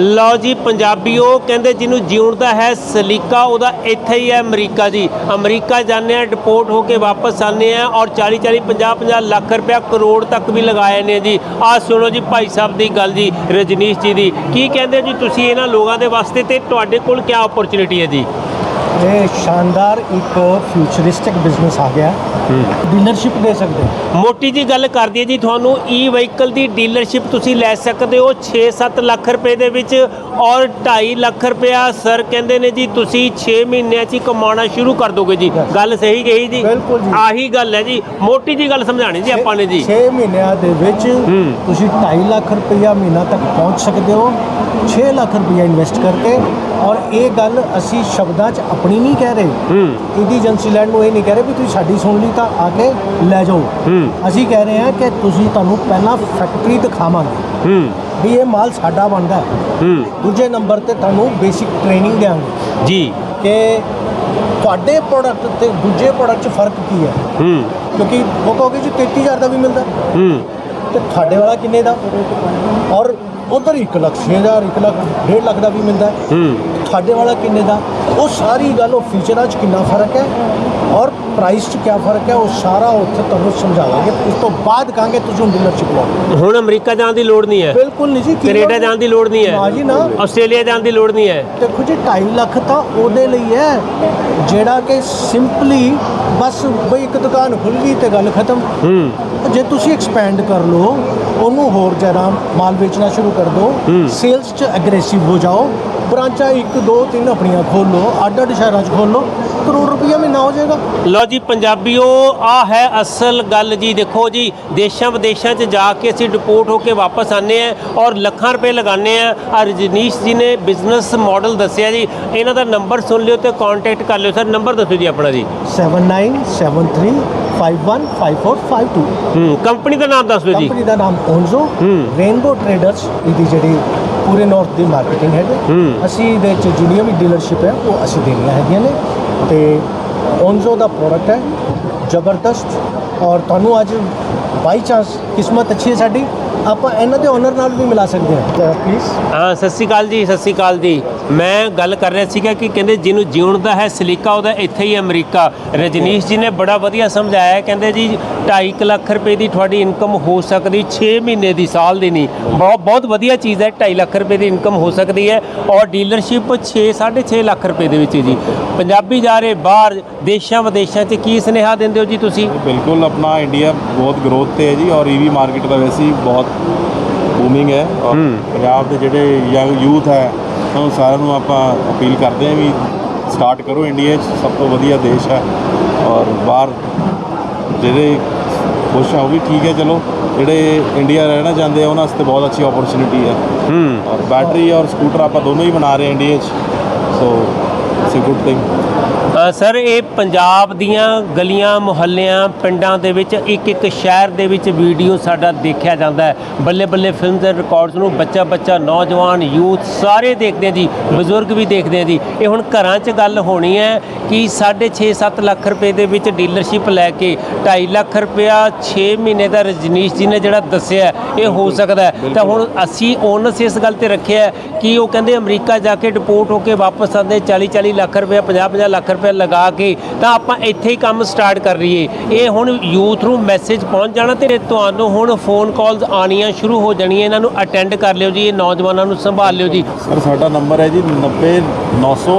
ਲਓ ਜੀ, ਪੰਜਾਬੀਓ, ਕਹਿੰਦੇ ਜਿਹਨੂੰ ਜਿਉਣ ਦਾ ਹੈ ਸਲੀਕਾ, ਉਹਦਾ ਇੱਥੇ ਹੀ ਹੈ ਅਮਰੀਕਾ ਜੀ। ਅਮਰੀਕਾ ਜਾਂਦੇ ਆ ਡਿਪੋਰਟ ਹੋ ਕੇ ਵਾਪਸ ਆਉਂਦੇ ਆ ਔਰ 40 40 50 50 ਲੱਖ ਰੁਪਇਆ ਕਰੋੜ ਤੱਕ ਵੀ ਲਗਾਏ ਨੇ ਜੀ। ਆਹ ਸੁਣੋ ਜੀ ਭਾਈ ਸਾਹਿਬ ਦੀ ਗੱਲ ਜੀ, ਰਜਨੀਸ਼ ਜੀ ਦੀ। ਕੀ ਕਹਿੰਦੇ ਜੀ ਤੁਸੀਂ ਇਹਨਾਂ ਲੋਕਾਂ ਦੇ ਵਾਸਤੇ ਤੇ ਤੁਹਾਡੇ ਕੋਲ ਕੀ ਓਪਰਚੁਨਿਟੀ ਹੈ ਜੀ? ਇਹ ਸ਼ਾਨਦਾਰ ਇੱਕ ਫਿਊਚਰਿਸਟਿਕ ਬਿਜ਼ਨਸ ਆ ਗਿਆ ਡੀਲਰਸ਼ਿਪ ਦੇ ਸਕਦੇ। ਮੋਟੀ ਜੀ ਗੱਲ ਕਰਦੀ ਹੈ ਜੀ ਤੁਹਾਨੂੰ ਈ ਵਹੀਕਲ ਦੀ ਡੀਲਰਸ਼ਿਪ ਤੁਸੀਂ ਲੈ ਸਕਦੇ ਹੋ 6-7 ਲੱਖ ਰੁਪਏ ਦੇ ਵਿੱਚ ਔਰ 2.5 ਲੱਖ ਰੁਪਇਆ ਸਰ ਕਹਿੰਦੇ ਨੇ ਜੀ ਤੁਸੀਂ 6 ਮਹੀਨਿਆਂ 'ਚ ਹੀ ਕਮਾਉਣਾ ਸ਼ੁਰੂ ਕਰ ਦੋਗੇ ਜੀ. ਗੱਲ ਸਹੀ ਕਹੀ ਜੀ ਬਿਲਕੁਲ ਜੀ। ਆਹੀ ਗੱਲ ਹੈ ਜੀ ਮੋਟੀ ਜੀ ਗੱਲ ਸਮਝਾਣੀ ਜੀ ਆਪਾਂ ਨੇ ਜੀ ਛੇ ਮਹੀਨਿਆਂ ਦੇ ਵਿੱਚ। ਤੁਸੀਂ 2.5 ਲੱਖ ਰੁਪਇਆ ਮਹੀਨਾ ਤੱਕ ਪਹੁੰਚ ਸਕਦੇ ਹੋ 6 ਲੱਖ ਰੁਪਇਆ ਇਨਵੈਸਟ ਕਰਕੇ ਔਰ ਇਹ ਗੱਲ ਅਸੀਂ ਸ਼ਬਦਾਂ 'ਚ ਆਪਣੀ ਨਹੀਂ ਕਹਿ ਰਹੇ। ਹੂੰ। ਇਹਦੀ ਏਜੰਸੀ ਲੈਂਡ ਨੂੰ ਇਹ ਨਹੀਂ ਕਹਿ ਰਹੇ ਵੀ ਤੁਸੀਂ ਸਾਡੀ ਸੁਣ ਲਈ ਤਾਂ ਆ ਕੇ ਲੈ ਜਾਓ। ਹੂੰ। ਅਸੀਂ ਕਹਿ ਰਹੇ ਹਾਂ ਕਿ ਤੁਸੀਂ ਤੁਹਾਨੂੰ ਪਹਿਲਾਂ ਫੈਕਟਰੀ ਦਿਖਾਵਾਂਗੇ ਹੂੰ। ਵੀ ਇਹ ਮਾਲ ਸਾਡਾ ਬਣਦਾ ਹੈ। ਹੂੰ। ਦੂਜੇ ਨੰਬਰ ਤੇ ਤੁਹਾਨੂੰ ਬੇਸਿਕ ਟ੍ਰੇਨਿੰਗ ਦੇਵਾਂਗੇ ਜੀ। ਕਿ ਤੁਹਾਡੇ ਪ੍ਰੋਡਕਟ ਤੇ ਦੂਜੇ ਪ੍ਰੋਡਕਟ 'ਚ ਫ਼ਰਕ ਕੀ ਹੈ? ਹੂੰ। ਕਿਉਂਕਿ ਉਹ ਕਹੋਗੇ ਜੀ 33000 ਦਾ ਵੀ ਮਿਲਦਾ ਹੂੰ। ਤੇ ਤੁਹਾਡੇ ਵਾਲਾ ਕਿੰਨੇ ਦਾ? ਔਰ ਉਧਰ 1 ਲੱਖ 6000 1 ਲੱਖ 1.5 ਲੱਖ ਦਾ ਵੀ ਮਿਲਦਾ ਹੈ। ਹੂੰ। ਤੁਹਾਡੇ ਵਾਲਾ ਕਿੰਨੇ ਦਾ? ਉਹ ਸਾਰੀ ਗੱਲ ਉਹ ਫੀਚਰਾਂ 'ਚ ਕਿੰਨਾ ਫ਼ਰਕ ਹੈ ਔਰ ਪ੍ਰਾਈਸ 'ਚ ਕਿਆ ਫ਼ਰਕ ਹੈ ਉਹ ਸਾਰਾ ਉੱਥੇ ਤੁਹਾਨੂੰ ਸਮਝਾਵਾਂਗੇ। ਉਸ ਤੋਂ ਬਾਅਦ ਕਹਾਂਗੇ ਤੁਸੀਂ ਡੀਲਰਸ਼ਿਪ ਲਓ। ਹੁਣ ਅਮਰੀਕਾ ਜਾਣ ਦੀ ਲੋੜ ਨਹੀਂ ਹੈ। ਬਿਲਕੁਲ ਨਹੀਂ ਜੀ ਕੀ ਕੈਨੇਡਾ ਜਾਣ ਦੀ ਲੋੜ ਨਹੀਂ ਜੀ ਹੈ। ਨਾ ਆਸਟ੍ਰੇਲੀਆ ਜਾਣ ਦੀ ਲੋੜ ਨਹੀਂ ਹੈ। ਦੇਖੋ ਜੀ 2.5 ਲੱਖ ਤਾਂ ਉਹਦੇ ਲਈ ਹੈ ਜਿਹੜਾ ਕਿ ਸਿੰਪਲੀ ਬਸ ਬਈ ਇੱਕ ਦੁਕਾਨ ਖੁੱਲ ਗਈ ਤੇ ਗੱਲ ਖਤਮ। ਹੂੰ। ਜੇ ਤੁਸੀਂ ਐਕਸਪੈਂਡ ਕਰ ਲਓ ਉਹਨੂੰ ਹੋਰ ਜ਼ਿਆਦਾ ਮਾਲ ਵੇਚਣਾ ਸ਼ੁਰੂ ਕਰ ਦਿਓ ਹੂੰ। ਸੇਲਸ 'ਚ ਐਗਰੈਸਿਵ ਹੋ ਜਾਓ ਬ੍ਰਾਂਚਾਂ ਇੱਕ ਦੋ ਤਿੰਨ ਆਪਣੀਆਂ ਖੋਲ ਅੱਡ ਅੱਡ ਸ਼ਹਿਰਾਂ 'ਚ ਖੋਲ ਕਰੋੜ ਰੁਪਈਆ ਮਹੀਨਾ ਹੋ ਜਾਏਗਾ। ਲਓ ਜੀ ਪੰਜਾਬੀਓ ਆ ਹੈ ਅਸਲ ਗੱਲ ਜੀ ਦੇਖੋ ਜੀ ਦੇਸ਼ਾਂ ਵਿਦੇਸ਼ਾਂ 'ਚ ਜਾ ਕੇ ਅਸੀਂ ਡਿਪੋਰਟ ਹੋ ਕੇ ਵਾਪਸ ਆਨੇ ਆ ਔਰ ਲੱਖਾਂ ਰੁਪਏ ਲਗਾਉਂਦੇ ਆ ਆ ਰਜਨੀਸ਼ ਜੀ ਨੇ ਬਿਜ਼ਨਸ ਮਾਡਲ ਦੱਸਿਆ ਜੀ ਇਹਨਾਂ ਦਾ ਨੰਬਰ ਸੁਣ ਲਿਓ ਤੇ ਕੰਟੈਕਟ ਕਰ ਲਿਓ। ਸਰ ਨੰਬਰ ਦੱਸੋ ਜੀ ਆਪਣਾ ਜੀ। 7973515452 ਹੂੰ ਕੰਪਨੀ ਦਾ ਨਾਮ ਦੱਸ ਦਿਓ ਜੀ। ਕੰਪਨੀ ਦਾ ਨਾਮ ਓਨਜ਼ੋ ਹੂੰ। ਰੇਨਬੋ ਟ੍ਰੇਡਰਸ ਇਹਦੀ ਜਿਹੜੀ ਪੂਰੇ ਨਾਰਥ ਦੀ ਮਾਰਕੀਟਿੰਗ ਹੈਡ। ਅਸੀਂ ਇਹਦੇ ਚ ਜਿੰਨੀਆਂ ਵੀ ਡੀਲਰਸ਼ਿਪ ਹੈ ਉਹ ਅਸੀਂ ਦੇਣੀਆਂ ਹੈਗੀਆਂ ਨੇ। ਤੇ ਓਨਜ਼ੋ ਦਾ ਪ੍ਰੋਡਕਟ ਹੈ ਜ਼ਬਰਦਸਤ। ਔਰ ਤੁਹਾਨੂੰ ਅੱਜ ਬਾਈ ਚਾਂਸ ਕਿਸਮਤ ਅੱਛੀ ਹੈ ਸਾਡੀ। ਆਪਾਂ ਇਹਨਾਂ ਦੇ ਓਨਰ ਨਾਲ ਵੀ ਮਿਲਾ ਸਕਦੇ ਹਾਂ। ਪਲੀਜ਼ ਹਾਂ ਸਤਿ ਸ਼੍ਰੀ ਅਕਾਲ ਜੀ ਸਤਿ ਸ਼੍ਰੀ ਅਕਾਲ ਜੀ। ਮੈਂ ਗੱਲ ਕਰ ਰਿਹਾ ਸੀਗਾ ਕਿ ਕਹਿੰਦੇ ਜਿਹਨੂੰ ਜਿਉਣ ਦਾ ਹੈ ਸਲੀਕਾ ਉਹਦਾ ਇੱਥੇ ਹੀ ਅਮਰੀਕਾ ਰਜਨੀਸ਼ ਜੀ ਨੇ ਬੜਾ ਵਧੀਆ ਸਮਝਾਇਆ। ਕਹਿੰਦੇ ਜੀ 2.5 ਲੱਖ ਰੁਪਏ ਦੀ ਤੁਹਾਡੀ ਇਨਕਮ ਹੋ ਸਕਦੀ 6 ਮਹੀਨੇ ਦੀ ਸਾਲ ਦੀ ਨਹੀਂ ਬਹੁਤ ਬਹੁਤ ਵਧੀਆ ਚੀਜ਼ ਹੈ 2.5 ਲੱਖ ਰੁਪਏ ਦੀ ਇਨਕਮ ਹੋ ਸਕਦੀ ਹੈ ਔਰ ਡੀਲਰਸ਼ਿਪ 6 6.5 ਲੱਖ ਰੁਪਏ ਦੇ ਵਿੱਚ ਜੀ ਪੰਜਾਬੀ ਜਾ ਰਹੇ ਬਾਹਰ ਦੇਸ਼ਾਂ ਵਿਦੇਸ਼ਾਂ 'ਚ ਕੀ ਸੁਨੇਹਾ ਦਿੰਦੇ ਹੋ ਜੀ ਤੁਸੀਂ ਬਿਲਕੁਲ ਆਪਣਾ ਇੰਡੀਆ ਬਹੁਤ ਗਰੋਥ ਤੇ ਹੈ ਜੀ ਔਰ ਈਵੀ ਮਾਰਕੀਟ ਦਾ ਵੈਸੇ ਬਹੁਤ ਬੂਮਿੰਗ ਹੈ ਔਰ। ਪੰਜਾਬ ਦੇ ਜਿਹੜੇ ਯੰਗ ਯੂਥ ਹੈ ਉਹਨਾਂ ਸਾਰਿਆਂ ਨੂੰ ਆਪਾਂ ਅਪੀਲ ਕਰਦੇ ਹਾਂ ਵੀ ਸਟਾਰਟ ਕਰੋ ਇੰਡੀਆ 'ਚ ਸਭ ਤੋਂ ਵਧੀਆ ਦੇਸ਼ ਹੈ ਔਰ ਬਾਹਰ ਜਿਹੜੇ ਖੁਸ਼ ਆ ਉਹ ਵੀ ਠੀਕ ਹੈ ਚਲੋ ਜਿਹੜੇ ਇੰਡੀਆ ਰਹਿਣਾ ਚਾਹੁੰਦੇ ਆ ਉਹਨਾਂ ਵਾਸਤੇ ਬਹੁਤ ਅੱਛੀ ਓਪਰਚੁਨਿਟੀ ਹੈ। ਹੂੰ। ਔਰ ਬੈਟਰੀ ਔਰ ਸਕੂਟਰ ਆਪਾਂ ਦੋਨੋਂ ਹੀ ਬਣਾ ਰਹੇ ਹਾਂ ਇੰਡੀਆ 'ਚ so it's a good thing sir ਇਹ ਪੰਜਾਬ ਦੀਆਂ ਗਲੀਆਂ ਮੁਹੱਲਿਆਂ ਪਿੰਡਾਂ ਦੇ ਵਿੱਚ ਇੱਕ ਇੱਕ ਸ਼ਹਿਰ ਦੇ ਵਿੱਚ ਵੀਡੀਓ ਸਾਡਾ ਦੇਖਿਆ ਜਾਂਦਾ ਹੈ। ਬੱਲੇ ਬੱਲੇ ਫਿਲਮਸ ਦੇ ਰਿਕਾਰਡਸ ਨੂੰ ਬੱਚਾ ਬੱਚਾ ਨੌਜਵਾਨ ਯੂਥ ਸਾਰੇ ਦੇਖਦੇ ਆ ਜੀ ਬਜ਼ੁਰਗ ਵੀ ਦੇਖਦੇ ਆ ਜੀ। ਇਹ ਹੁਣ ਘਰਾਂ 'ਚ ਗੱਲ ਹੋਣੀ ਹੈ ਕਿ 6.5 7 ਲੱਖ ਰੁਪਏ ਦੇ ਵਿੱਚ ਡੀਲਰਸ਼ਿਪ ਲੈ ਕੇ 2.5 ਲੱਖ ਰੁਪਇਆ 6 ਮਹੀਨੇ ਦਾ ਰਜਨੀਸ਼ ਜੀ ਨੇ ਜਿਹੜਾ ਦੱਸਿਆ ਇਹ ਹੋ ਸਕਦਾ ਤਾਂ ਹੁਣ ਅਸੀਂ ਓਨਸ ਇਸ ਗੱਲ ਤੇ ਰੱਖਿਆ ਕਿ ਉਹ ਕਹਿੰਦੇ ਅਮਰੀਕਾ ਜਾ ਕੇ ਡਿਪੋਰਟ ਹੋ ਕੇ ਵਾਪਸ ਆਉਂਦੇ 40 40 ਲੱਖ ਰੁਪਏ 50 50 ਲੱਖ ਰੁਪਏ ਲਗਾ ਕੇ ਤਾਂ ਆਪਾਂ ਇੱਥੇ ਹੀ ਕੰਮ ਸਟਾਰਟ ਕਰ ਰਹੀਏ ਇਹ ਹੁਣ ਯੂਥ ਨੂੰ ਮੈਸੇਜ ਪਹੁੰਚ ਜਾਣਾ ਤੇ ਤੁਹਾਨੂੰ ਹੁਣ ਫੋਨ ਕਾਲਸ ਆਣੀਆਂ ਸ਼ੁਰੂ ਹੋ ਜਾਣੀਆਂ। ਇਹਨਾਂ ਨੂੰ ਅਟੈਂਡ ਕਰ ਲਿਓ ਜੀ ਇਹ ਨੌਜਵਾਨਾਂ ਨੂੰ ਸੰਭਾਲ ਲਿਓ ਜੀ। ਸਰ ਸਾਡਾ ਨੰਬਰ ਹੈ ਜੀ 90 900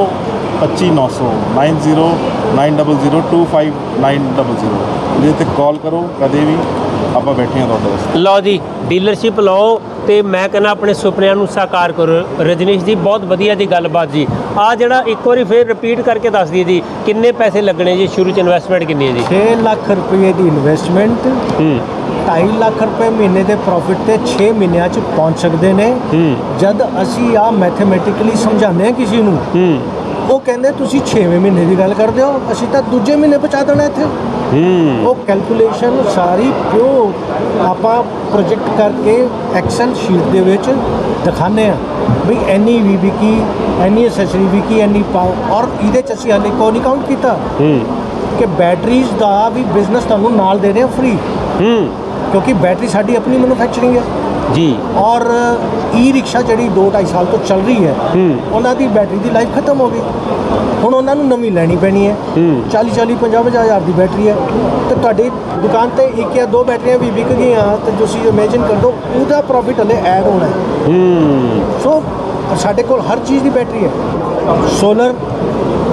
25900 9090025900 ਇਹਦੇ ਤੇ ਕਾਲ ਕਰੋ ਕਦੇ ਵੀ ਆਪਾਂ ਬੈਠੇ ਹਾਂ ਤੁਹਾਡੇ ਵਾਸਤੇ। ਲਓ ਜੀ ਡੀਲਰਸ਼ਿਪ ਲਓ ਤੇ ਮੈਂ ਕਹਿੰਦਾ ਆਪਣੇ ਸੁਪਨਿਆਂ ਨੂੰ ਸਾਕਾਰ ਕਰੋ। ਰਜਨੀਸ਼ ਜੀ ਬਹੁਤ ਵਧੀਆ ਜੀ ਗੱਲਬਾਤ ਜੀ। ਆ ਜਿਹੜਾ ਇੱਕ ਵਾਰੀ ਫੇਰ ਰਿਪੀਟ ਕਰਕੇ ਦੱਸ ਦਈਏ ਜੀ ਕਿੰਨੇ ਪੈਸੇ ਲੱਗਣੇ ਜੀ ਸ਼ੁਰੂ ਚ ਇਨਵੈਸਟਮੈਂਟ ਕਿੰਨੀ ਹੈ ਜੀ? 6 ਲੱਖ ਰੁਪਏ ਦੀ ਇਨਵੈਸਟਮੈਂਟ ਹੂੰ। 2.5 ਲੱਖ ਰੁਪਏ ਮਹੀਨੇ ਦੇ ਪ੍ਰੋਫਿਟ ਤੇ 6 ਮਹੀਨਿਆਂ ਚ ਪਹੁੰਚ ਸਕਦੇ ਨੇ। ਹੂੰ। ਜਦ ਅਸੀਂ ਆ ਮੈਥਮੈਟਿਕਲੀ ਸਮਝਾਉਂਦੇ ਹਾਂ ਕਿਸੇ ਨੂੰ ਹੂੰ। ਉਹ ਕਹਿੰਦੇ ਤੁਸੀਂ 6ਵੇਂ ਮਹੀਨੇ ਦੀ ਗੱਲ ਕਰਦੇ ਹੋ ਅਸੀਂ ਤਾਂ ਦੂਜੇ ਮਹੀਨੇ ਪਹੁੰਚਾ ਦੇਣਾ ਇੱਥੇ। ਉਹ ਕੈਲਕੂਲੇਸ਼ਨ ਸਾਰੀ ਪਿਓ ਆਪਾਂ ਪ੍ਰੋਜੈਕਟ ਕਰਕੇ ਐਕਸਲ ਸ਼ੀਟ ਦੇ ਵਿੱਚ ਦਿਖਾਉਂਦੇ ਆ ਵੀ ਐਨੀ ਵੀ ਵਿਕੀ ਐਨੀ ਅਸੈਸਰੀ ਵਿਕੀ ਐਨੀ ਪਾਓ ਔਰ ਇਹਦੇ ਚ ਅਸੀਂ ਹਾਲੇ ਕੋਈ ਨਹੀਂ ਕਾਊਂਟ ਕੀਤਾ। ਹੂੰ। ਕਿ ਬੈਟਰੀਜ਼ ਦਾ ਵੀ ਬਿਜ਼ਨਸ ਤੁਹਾਨੂੰ ਨਾਲ ਦੇ ਰਹੇ ਆ ਫ੍ਰੀ ਹੂੰ। ਕਿਉਂਕਿ ਬੈਟਰੀ ਸਾਡੀ ਆਪਣੀ ਮੈਨੂਫੈਕਚਰਿੰਗ ਹੈ। ਜੀ। ਔਰ ਈ ਰਿਕਸ਼ਾ ਜਿਹੜੀ 2.5 ਸਾਲ ਤੋਂ ਚੱਲ ਰਹੀ ਹੈ ਉਹਨਾਂ ਦੀ ਬੈਟਰੀ ਦੀ ਲਾਈਫ ਖਤਮ ਹੋ ਗਈ। ਹੁਣ ਉਹਨਾਂ ਨੂੰ ਨਵੀਂ ਲੈਣੀ ਪੈਣੀ ਹੈ। ਹੂੰ। 40 40 50 50 ਹਜ਼ਾਰ ਦੀ ਬੈਟਰੀ ਹੈ। ਤੇ ਤੁਹਾਡੀ ਦੁਕਾਨ ਤੇ ਇੱਕ ਜਾਂ ਦੋ ਬੈਟਰੀਆਂ ਵੀ ਵਿਕ ਗਈਆਂ ਤੇ ਤੁਸੀਂ ਇਮੇਜਿਨ ਕਰ ਦਿਓ ਉਹਦਾ ਪ੍ਰੋਫਿਟ ਹਲੇ ਐਡ ਹੋਣਾ ਹੈ। ਸੋ ਸਾਡੇ ਕੋਲ ਹਰ ਚੀਜ਼ ਦੀ ਬੈਟਰੀ ਹੈ। ਸੋਲਰ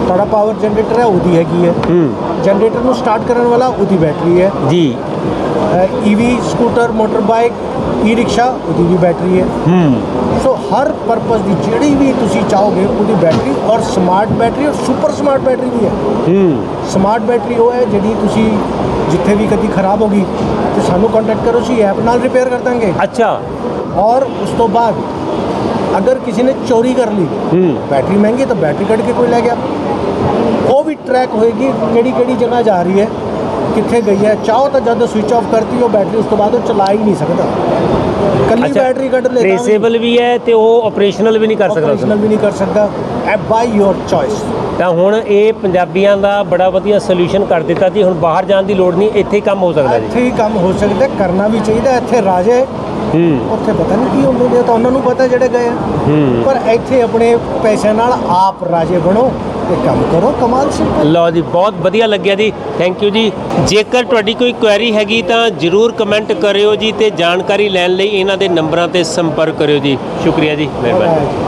ਤੁਹਾਡਾ ਪਾਵਰ ਜਨਰੇਟਰ ਹੈ ਉਹਦੀ ਹੈਗੀ ਹੈ। ਹੂੰ। ਜਨਰੇਟਰ ਨੂੰ ਸਟਾਰਟ ਕਰਨ ਵਾਲਾ ਉਹਦੀ ਬੈਟਰੀ ਹੈ। ਜੀ। EV scooter motorbike e rickshaw ਉਹਦੀ ਵੀ ਬੈਟਰੀ ਹੈ ਹੂੰ ਸੋ ਹਰ ਪਰਪਸ ਦੀ ਜਿਹੜੀ ਵੀ ਤੁਸੀਂ ਚਾਹੋਗੇ ਉਹਦੀ ਬੈਟਰੀ ਔਰ ਸਮਾਰਟ ਬੈਟਰੀ ਔਰ ਸੁਪਰ ਸਮਾਰਟ ਬੈਟਰੀ ਵੀ ਹੈ ਹੂੰ ਸਮਾਰਟ ਬੈਟਰੀ ਉਹ ਹੈ ਜਿਹੜੀ ਤੁਸੀਂ ਜਿੱਥੇ ਵੀ ਕਦੀ ਖਰਾਬ ਹੋ ਗਈ ਤੇ ਸਾਨੂੰ ਕੰਟੈਕਟ ਕਰੋ ਅਸੀਂ ਐਪ ਨਾਲ ਰਿਪੇਅਰ ਕਰ ਦਾਂਗੇ ਅੱਛਾ ਔਰ ਉਸ ਤੋਂ ਬਾਅਦ ਅਗਰ ਕਿਸੇ ਨੇ ਚੋਰੀ ਕਰ ਲਈ ਹੂੰ ਬੈਟਰੀ ਮਹਿੰਗੀ ਤਾਂ ਬੈਟਰੀ ਕੱਢ ਕੇ ਕੋਈ ਲੈ ਗਿਆ ਉਹ ਵੀ ਟਰੈਕ ਹੋਏਗੀ ਕਿਹੜੀ ਕਿਹੜੀ ਜਗ੍ਹਾ ਜਾ ਰਹੀ ਹੈ ਕਿੱਥੇ ਗਈ ਹੈ? ਚਾਹੋ ਤਾਂ ਜਦ ਸਵਿਚ ਆਫ ਕਰਤੀ ਉਹ ਬੈਟਰੀ ਉਸ ਤੋਂ ਬਾਅਦ ਉਹ ਚਲਾ ਹੀ ਨਹੀਂ ਸਕਦਾ। ਕੱਲੀ ਬੈਟਰੀ ਕੱਢ ਲੈ ਟ੍ਰੇਸੇਬਲ ਵੀ ਹੈ ਤੇ ਉਹ ਆਪਰੇਸ਼ਨਲ ਵੀ ਨਹੀਂ ਕਰ ਸਕਦਾ ਆਪਰੇਸ਼ਨਲ ਵੀ ਨਹੀਂ ਕਰ ਸਕਦਾ। ਐ ਬਾਈ ਯੋਰ ਚੋਇਸ ਤਾਂ ਹੁਣ ਇਹ ਪੰਜਾਬੀਆਂ ਦਾ ਬੜਾ ਵਧੀਆ ਸੋਲੂਸ਼ਨ ਕਰ ਦਿੱਤਾ ਜੀ। ਹੁਣ ਬਾਹਰ ਜਾਣ ਦੀ ਲੋੜ ਨਹੀਂ ਇੱਥੇ ਹੀ ਕੰਮ ਹੋ ਸਕਦਾ ਜੀ। ਇੱਥੇ ਹੀ ਕੰਮ ਹੋ ਸਕਦਾ ਕਰਨਾ ਵੀ ਚਾਹੀਦਾ। ਇੱਥੇ ਰਾਜੇ ਹੂੰ। ਉੱਥੇ ਪਤਾ ਨਹੀਂ ਕੀ ਹੁੰਦੇ ਨੇ ਤਾਂ ਉਹਨਾਂ ਨੂੰ ਪਤਾ ਜਿਹੜੇ ਗਏ ਪਰ ਇੱਥੇ ਆਪਣੇ ਪੈਸੇ ਨਾਲ ਆਪ ਰਾਜੇ ਬਣੋ। ਤੇ ਕੰਮ ਕਰੋ ਕਮਾਲ ਸਿੰਪਲ ਲਓ ਜੀ ਬਹੁਤ ਵਧੀਆ ਲੱਗਿਆ ਜੀ। ਥੈਂਕ ਯੂ ਜੀ। ਜੇਕਰ ਤੁਹਾਡੀ ਕੋਈ ਕੁਐਰੀ ਹੈਗੀ ਤਾਂ ਜਰੂਰ ਕਮੈਂਟ ਕਰਿਓ ਜੀ ਤੇ ਜਾਣਕਾਰੀ ਲੈਣ ਲਈ ਇਹਨਾਂ ਦੇ ਨੰਬਰਾਂ ਤੇ ਸੰਪਰਕ ਕਰਿਓ ਜੀ। ਸ਼ੁਕਰੀਆ ਜੀ ਮਿਹਰਬਾਨੀ।